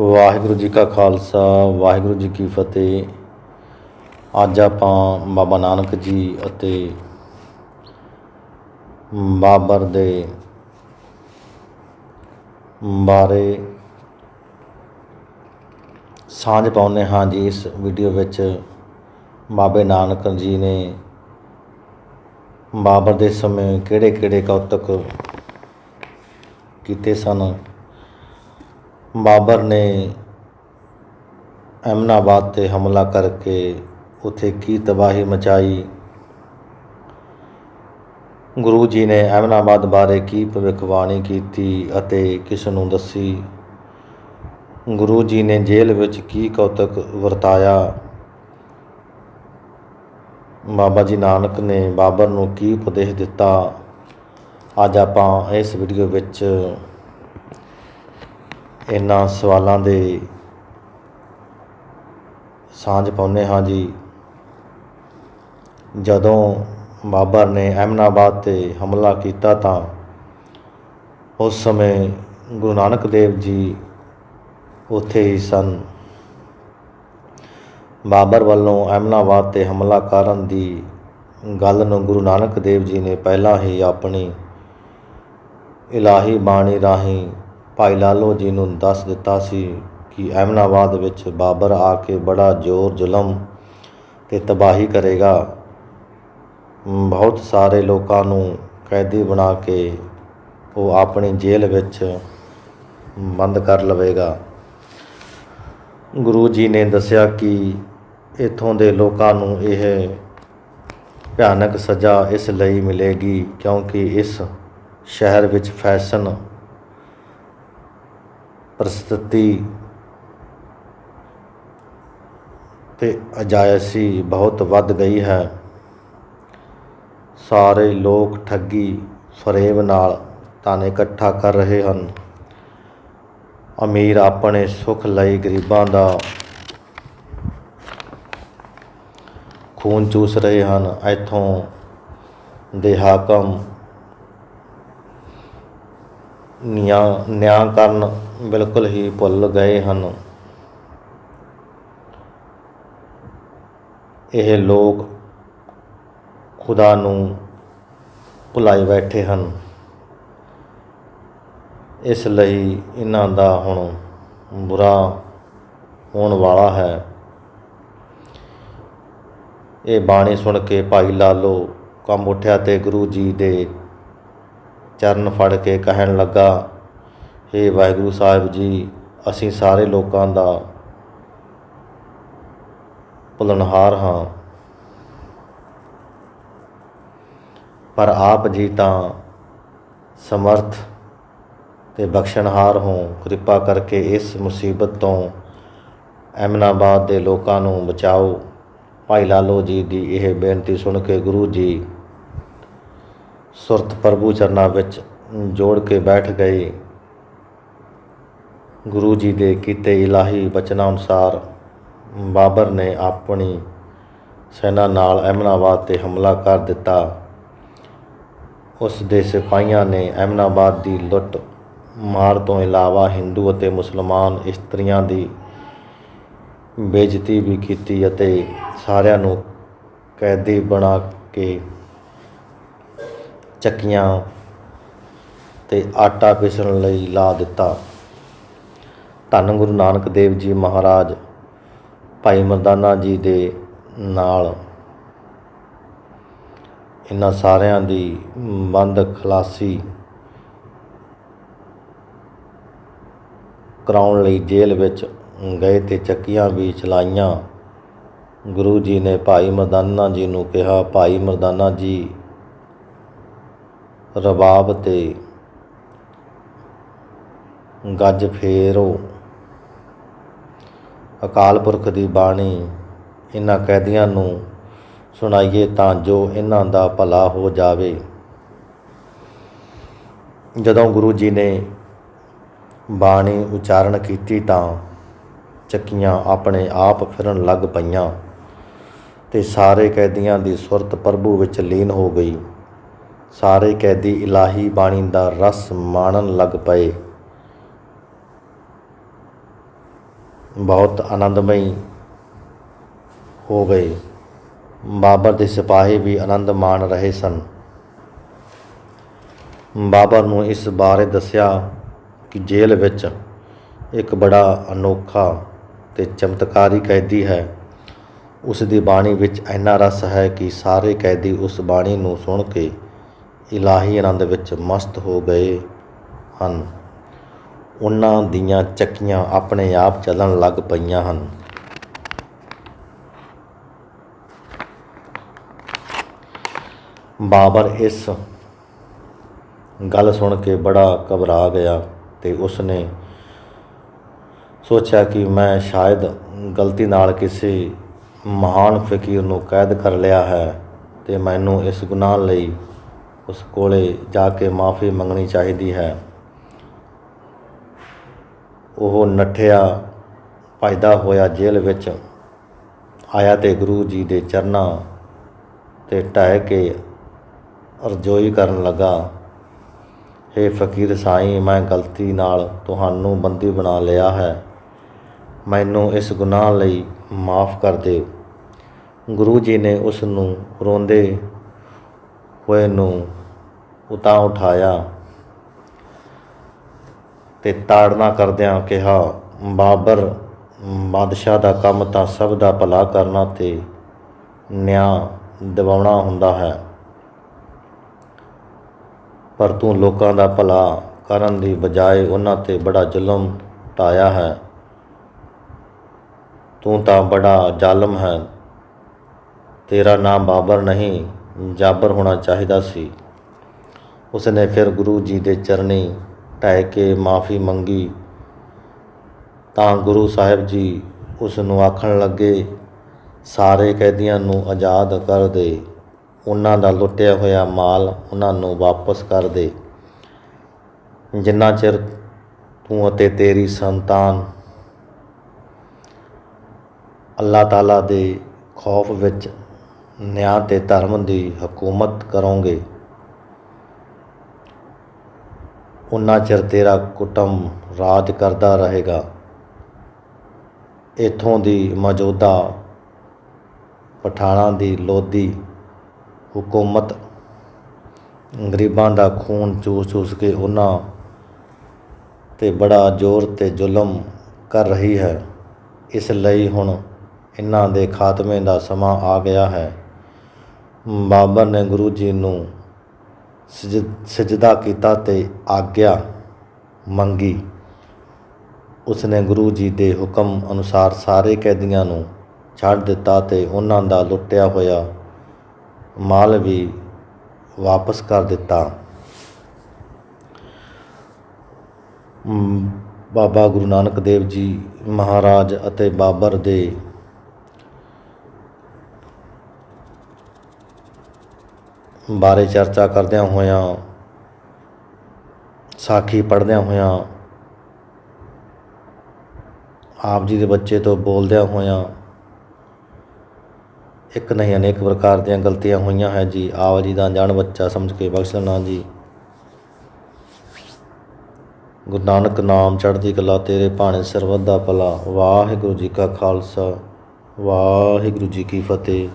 ਵਾਹਿਗੁਰੂ ਜੀ ਕਾ ਖਾਲਸਾ, ਵਾਹਿਗੁਰੂ ਜੀ ਕੀ ਫਤਿਹ। ਅੱਜ ਆਪਾਂ ਬਾਬਾ ਨਾਨਕ ਜੀ ਅਤੇ ਬਾਬਰ ਦੇ ਬਾਰੇ ਸਾਂਝ ਪਾਉਂਦੇ ਹਾਂ ਜੀ। ਇਸ ਵੀਡੀਓ ਵਿੱਚ ਬਾਬੇ ਨਾਨਕ ਜੀ ਨੇ ਬਾਬਰ ਦੇ ਸਮੇਂ ਕਿਹੜੇ ਕਿਹੜੇ ਕੌਤਕ ਕੀਤੇ ਸਨ? ਬਾਬਰ ਨੇ ਅਮਨਾਬਾਦ ਤੇ ਹਮਲਾ ਕਰਕੇ ਉਥੇ ਕੀ ਤਬਾਹੀ ਮਚਾਈ? ਗੁਰੂ ਜੀ ਨੇ ਅਮਨਾਬਾਦ ਬਾਰੇ ਕੀ ਭਵਿੱਖਬਾਣੀ ਕੀਤੀ ਅਤੇ ਕਿਸ ਨੂੰ ਦੱਸੀ? ਗੁਰੂ ਜੀ ਨੇ ਜੇਲ੍ਹ ਵਿੱਚ ਕੀ ਕੌਤਕ ਵਰਤਾਇਆ? ਬਾਬਾ ਜੀ ਨਾਨਕ ਨੇ ਬਾਬਰ ਨੂੰ ਕੀ ਉਪਦੇਸ਼ ਦਿੱਤਾ? ਅੱਜ ਆਪਾਂ ਇਸ ਵੀਡੀਓ ਵਿੱਚ ਇਹਨਾਂ ਸਵਾਲਾਂ ਦੇ ਸਾਂਝ ਪਾਉਂਦੇ ਹਾਂ ਜੀ। ਜਦੋਂ ਬਾਬਰ ਨੇ ਅਹਿਮਨਾਬਾਦ ਤੇ ਹਮਲਾ ਕੀਤਾ ਤਾਂ ਉਸ ਸਮੇਂ ਗੁਰੂ ਨਾਨਕ ਦੇਵ ਜੀ ਉੱਥੇ ਹੀ ਸਨ। ਬਾਬਰ ਵੱਲੋਂ ਅਹਿਮਨਾਬਾਦ ਤੇ ਹਮਲਾ ਕਰਨ ਦੀ ਗੱਲ ਨੂੰ ਗੁਰੂ ਨਾਨਕ ਦੇਵ ਜੀ ਨੇ ਪਹਿਲਾਂ ਹੀ ਆਪਣੀ ਇਲਾਹੀ ਬਾਣੀ ਰਾਹੀਂ ਭਾਈ ਲਾਲੋ ਜੀ ਨੂੰ ਦੱਸ ਦਿੱਤਾ ਸੀ ਕਿ ਅਹਿਮਨਾਬਾਦ ਵਿੱਚ ਬਾਬਰ ਆ ਕੇ ਬੜਾ ਜ਼ੋਰ ਜ਼ੁਲਮ ਤੇ ਤਬਾਹੀ ਕਰੇਗਾ। ਬਹੁਤ ਸਾਰੇ ਲੋਕਾਂ ਨੂੰ ਕੈਦੀ ਬਣਾ ਕੇ ਉਹ ਆਪਣੀ ਜੇਲ੍ਹ ਵਿੱਚ ਬੰਦ ਕਰ ਲਵੇਗਾ। ਗੁਰੂ ਜੀ ਨੇ ਦੱਸਿਆ ਕਿ ਇਥੋਂ ਦੇ ਲੋਕਾਂ ਨੂੰ ਇਹ ਭਿਆਨਕ ਸਜ਼ਾ ਇਸ ਲਈ ਮਿਲੇਗੀ ਕਿਉਂਕਿ ਇਸ ਸ਼ਹਿਰ ਵਿੱਚ ਫੈਸ਼ਨ ਪ੍ਰਸਤੁਤੀ ਤੇ ਅਜਾਇਸੀ ਬਹੁਤ ਵੱਧ ਗਈ ਹੈ। ਸਾਰੇ ਲੋਕ ਠੱਗੀ ਫਰੇਬ ਨਾਲ ਧਨ ਇਕੱਠਾ ਕਰ ਰਹੇ ਹਨ। ਅਮੀਰ ਆਪਣੇ ਸੁੱਖ ਲਈ ਗਰੀਬਾਂ ਦਾ ਖੂਨ ਚੂਸ ਰਹੇ ਹਨ। ਇੱਥੋਂ ਦੇ ਹਾਕਮ ਨਿਆਂ ਨਿਆਂ ਕਰਨ ਬਿਲਕੁਲ ਹੀ ਭੁੱਲ ਗਏ ਹਨ। ਇਹ ਲੋਕ ਖੁਦਾ ਨੂੰ ਭੁਲਾਈ ਬੈਠੇ ਹਨ। ਇਸ ਲਈ ਇਹਨਾਂ ਦਾ ਹੁਣ ਬੁਰਾ ਹੋਣ ਵਾਲਾ ਹੈ। ਇਹ ਬਾਣੀ ਸੁਣ ਕੇ ਭਾਈ ਲਾਲੋ ਕੰਬ ਉੱਠਿਆ ਤੇ ਗੁਰੂ ਜੀ ਦੇ ਚਰਨ ਫੜ ਕੇ ਕਹਿਣ ਲੱਗਾ हे ਵਾਹਿਗੁਰੂ ਸਾਹਿਬ ਜੀ, ਅਸੀਂ ਸਾਰੇ ਲੋਕਾਂ ਦਾ ਭੁਲਨਹਾਰ ਹਾਂ। ਪਰ ਆਪ ਜੀ ਤਾਂ ਸਮਰਥ ਤੇ ਬਖਸ਼ਣਹਾਰ ਹੋ। ਕਿਰਪਾ ਕਰਕੇ ਇਸ ਮੁਸੀਬਤ ਤੋਂ ਐਮਨਾਬਾਦ ਦੇ ਲੋਕਾਂ ਨੂੰ ਬਚਾਓ। ਭਾਈ ਲਾਲੋ ਜੀ ਦੀ ਇਹ ਬੇਨਤੀ ਸੁਣ ਕੇ ਗੁਰੂ ਜੀ ਸੁਰਤ ਪ੍ਰਭੂ ਚਰਨਾਂ ਵਿੱਚ ਜੋੜ ਕੇ ਬੈਠ ਗਏ। ਗੁਰੂ ਜੀ ਦੇ ਕੀਤੇ ਇਲਾਹੀ ਬਚਨਾਂ ਅਨੁਸਾਰ ਬਾਬਰ ਨੇ ਆਪਣੀ ਸੈਨਾ ਨਾਲ ਅਮਨਾਬਾਦ ਤੇ ਹਮਲਾ ਕਰ ਦਿੱਤਾ। ਉਸ ਦੇ ਸਿਪਾਹੀਆਂ ਨੇ ਅਮਨਾਬਾਦ ਦੀ ਲੁੱਟ ਮਾਰ ਤੋਂ ਇਲਾਵਾ ਹਿੰਦੂ ਅਤੇ ਮੁਸਲਮਾਨ ਇਸਤਰੀਆਂ ਦੀ ਬੇਇੱਜ਼ਤੀ ਵੀ ਕੀਤੀ ਅਤੇ ਸਾਰਿਆਂ ਨੂੰ ਕੈਦੀ ਬਣਾ ਕੇ ਚੱਕੀਆਂ ਤੇ ਆਟਾ ਪਿਸਣ ਲਈ ਲਾ ਦਿੱਤਾ। ਧੰਨ ਗੁਰੂ ਨਾਨਕ ਦੇਵ ਜੀ ਮਹਾਰਾਜ, ਭਾਈ ਮਰਦਾਨਾ ਜੀ ਦੇ ਨਾਲ ਇਹਨਾਂ ਸਾਰਿਆਂ ਦੀ ਬੰਦ ਖਲਾਸੀ ਕਰਾਉਣ ਲਈ ਜੇਲ੍ਹ ਵਿੱਚ ਗਏ ਤੇ ਚੱਕੀਆਂ ਵੀ ਚਲਾਈਆਂ। ਗੁਰੂ ਜੀ ਨੇ ਭਾਈ ਮਰਦਾਨਾ ਜੀ ਨੂੰ ਕਿਹਾ, ਭਾਈ ਮਰਦਾਨਾ ਜੀ ਰਬਾਬ ਤੇ ਗੱਜ ਫੇਰੋ। ਅਕਾਲ ਪੁਰਖ ਦੀ ਬਾਣੀ ਇਹਨਾਂ ਕੈਦੀਆਂ ਨੂੰ ਸੁਣਾਈਏ ਤਾਂ ਜੋ ਇਹਨਾਂ ਦਾ ਭਲਾ ਹੋ ਜਾਵੇ। ਜਦੋਂ ਗੁਰੂ ਜੀ ਨੇ ਬਾਣੀ ਉਚਾਰਨ ਕੀਤੀ ਤਾਂ ਚੱਕੀਆਂ ਆਪਣੇ ਆਪ ਫਿਰਨ ਲੱਗ ਪਈਆਂ ਤੇ ਸਾਰੇ ਕੈਦੀਆਂ ਦੀ ਸੁਰਤ ਪ੍ਰਭੂ ਵਿੱਚ ਲੀਨ ਹੋ ਗਈ। ਸਾਰੇ ਕੈਦੀ ਇਲਾਹੀ ਬਾਣੀ ਦਾ ਰਸ ਮਾਣਨ ਲੱਗ ਪਏ। ਬਹੁਤ ਆਨੰਦਮਈ ਹੋ ਗਏ। ਬਾਬਰ ਦੇ ਸਿਪਾਹੀ ਵੀ ਆਨੰਦ ਮਾਣ ਰਹੇ ਸਨ। ਬਾਬਰ ਨੂੰ ਇਸ ਬਾਰੇ ਦੱਸਿਆ ਕਿ ਜੇਲ੍ਹ ਵਿੱਚ ਇੱਕ ਬੜਾ ਅਨੋਖਾ ਤੇ ਚਮਤਕਾਰੀ ਕੈਦੀ ਹੈ। ਉਸ ਦੀ ਬਾਣੀ ਵਿੱਚ ਇੰਨਾ ਰਸ ਹੈ ਕਿ ਸਾਰੇ ਕੈਦੀ ਉਸ ਬਾਣੀ ਨੂੰ ਸੁਣ ਕੇ ਇਲਾਹੀ ਆਨੰਦ ਵਿੱਚ ਮਸਤ ਹੋ ਗਏ ਹਨ। ਉਹਨਾਂ ਦੀਆਂ ਚੱਕੀਆਂ ਆਪਣੇ ਆਪ ਚੱਲਣ ਲੱਗ ਪਈਆਂ ਹਨ। ਬਾਬਰ ਇਸ ਗੱਲ ਸੁਣ ਕੇ ਬੜਾ ਘਬਰਾ ਗਿਆ ਤੇ ਉਸਨੇ ਸੋਚਿਆ ਕਿ ਮੈਂ ਸ਼ਾਇਦ ਗਲਤੀ ਨਾਲ ਕਿਸੇ ਮਹਾਨ ਫਕੀਰ ਨੂੰ ਕੈਦ ਕਰ ਲਿਆ ਹੈ ਤੇ ਮੈਨੂੰ ਇਸ ਗੁਨਾਹ ਲਈ ਉਸ ਕੋਲੇ ਜਾ ਕੇ ਮਾਫੀ ਮੰਗਣੀ ਚਾਹੀਦੀ ਹੈ। ਉਹ ਨੱਠਿਆ, ਭੱਜਦਾ ਹੋਇਆ ਜੇਲ੍ਹ ਵਿੱਚ ਆਇਆ ਤੇ ਗੁਰੂ ਜੀ ਦੇ ਚਰਨਾਂ ਤੇ ਟਹਿ ਕੇ ਅਰਜ਼ੋਈ ਕਰਨ ਲੱਗਾ, ਹੇ ਫਕੀਰ ਸਾਈਂ, ਮੈਂ ਗਲਤੀ ਨਾਲ ਤੁਹਾਨੂੰ ਬੰਦੀ ਬਣਾ ਲਿਆ ਹੈ। ਮੈਨੂੰ ਇਸ ਗੁਨਾਹ ਲਈ ਮਾਫ ਕਰ ਦਿਓ ਗੁਰੂ ਜੀ ਨੇ ਉਸ ਨੂੰ ਰੋਂਦੇ ਹੋਏ ਨੂੰ ਉਤਾਂ ਉਠਾਇਆ ਤੇ ਤਾੜਨਾ ਕਰਦਿਆਂ ਕਿਹਾ, ਬਾਬਰ, ਬਾਦਸ਼ਾਹ ਦਾ ਕੰਮ ਤਾਂ ਸਭ ਦਾ ਭਲਾ ਕਰਨਾ ਤੇ ਨਿਆਂ ਦਿਵਾਉਣਾ ਹੁੰਦਾ ਹੈ। ਪਰ ਤੂੰ ਲੋਕਾਂ ਦਾ ਭਲਾ ਕਰਨ ਦੀ ਬਜਾਏ ਉਹਨਾਂ ਤੇ ਬੜਾ ਜ਼ੁਲਮ ਢਾਇਆ ਹੈ। ਤੂੰ ਤਾਂ ਬੜਾ ਜ਼ਾਲਮ ਹੈ। ਤੇਰਾ ਨਾਮ ਬਾਬਰ ਨਹੀਂ, ਜਾਬਰ ਹੋਣਾ ਚਾਹੀਦਾ ਸੀ। ਉਸਨੇ ਫਿਰ ਗੁਰੂ ਜੀ ਦੇ ਚਰਨੀ ਢਹਿ ਕੇ ਮਾਫੀ ਮੰਗੀ। ਤਾਂ ਗੁਰੂ ਸਾਹਿਬ ਜੀ ਉਸ ਨੂੰ ਆਖਣ ਲੱਗੇ, ਸਾਰੇ ਕੈਦੀਆਂ ਨੂੰ ਆਜ਼ਾਦ ਕਰ ਦੇ। ਉਹਨਾਂ ਦਾ ਲੁੱਟਿਆ ਹੋਇਆ ਮਾਲ ਉਹਨਾਂ ਨੂੰ ਵਾਪਸ ਕਰ ਦੇ। ਜਿੰਨਾ ਚਿਰ ਤੂੰ ਅਤੇ ਤੇਰੀ ਸੰਤਾਨ ਅੱਲਾਹ ਤਾਲਾ ਦੇ ਖੌਫ ਵਿੱਚ ਨਿਆਂ ਤੇ ਧਰਮ ਦੀ ਹਕੂਮਤ ਕਰੋਗੇ ਉਨਾ ਚਿਰ ਤੇਰਾ ਕੁਟੁੰਬ ਰਾਜ ਕਰਦਾ ਰਹੇਗਾ। ਇਥੋਂ ਦੀ ਮੌਜੂਦਾ ਪਠਾਣਾ ਦੀ ਲੋਧੀ ਹਕੂਮਤ ਗਰੀਬਾਂ ਦਾ ਖੂਨ ਚੂਸ ਚੂਸ ਕੇ ਉਹਨਾਂ ਤੇ ਬੜਾ ਜ਼ੋਰ ਤੇ ਜ਼ੁਲਮ ਕਰ ਰਹੀ ਹੈ। ਇਸ ਲਈ ਹੁਣ ਇਹਨਾਂ ਦੇ ਖਾਤਮੇ ਦਾ ਸਮਾਂ ਆ ਗਿਆ ਹੈ। ਬਾਬਰ ਨੇ ਗੁਰੂ ਜੀ ਨੂੰ ਸਜਦਾ ਕੀਤਾ ਤੇ ਆਗਿਆ ਮੰਗੀ। ਉਸਨੇ ਗੁਰੂ ਜੀ ਦੇ ਹੁਕਮ ਅਨੁਸਾਰ ਸਾਰੇ ਕੈਦੀਆਂ ਨੂੰ ਛੱਡ ਦਿੱਤਾ ਤੇ ਉਹਨਾਂ ਦਾ ਲੁੱਟਿਆ ਹੋਇਆ ਮਾਲ ਵੀ ਵਾਪਸ ਕਰ ਦਿੱਤਾ। ਬਾਬਾ ਗੁਰੂ ਨਾਨਕ ਦੇਵ ਜੀ ਮਹਾਰਾਜ ਅਤੇ ਬਾਬਰ ਦੇ ਬਾਰੇ ਚਰਚਾ ਕਰਦਿਆਂ ਹੋਇਆਂ, ਸਾਖੀ ਪੜ੍ਹਦਿਆਂ ਹੋਇਆਂ, ਆਪ ਜੀ ਦੇ ਬੱਚੇ ਤੋਂ ਬੋਲਦਿਆਂ ਹੋਇਆਂ, ਇੱਕ ਨਹੀਂ ਅਨੇਕ ਪ੍ਰਕਾਰ ਦੀਆਂ ਗਲਤੀਆਂ ਹੋਈਆਂ ਹੈ ਜੀ। ਆਪ ਜੀ ਦਾ ਅਣਜਾਣ ਬੱਚਾ ਸਮਝ ਕੇ ਬਖਸ਼ ਲੈਣਾ ਜੀ। ਗੁਰੂ ਨਾਨਕ ਨਾਮ ਚੜ੍ਹਦੀ ਕਲਾ, ਤੇਰੇ ਭਾਣੇ ਸਰਬੱਤ ਦਾ ਭਲਾ। ਵਾਹਿਗੁਰੂ ਜੀ ਕਾ ਖਾਲਸਾ, ਵਾਹਿਗੁਰੂ ਜੀ ਕੀ ਫਤਿਹ।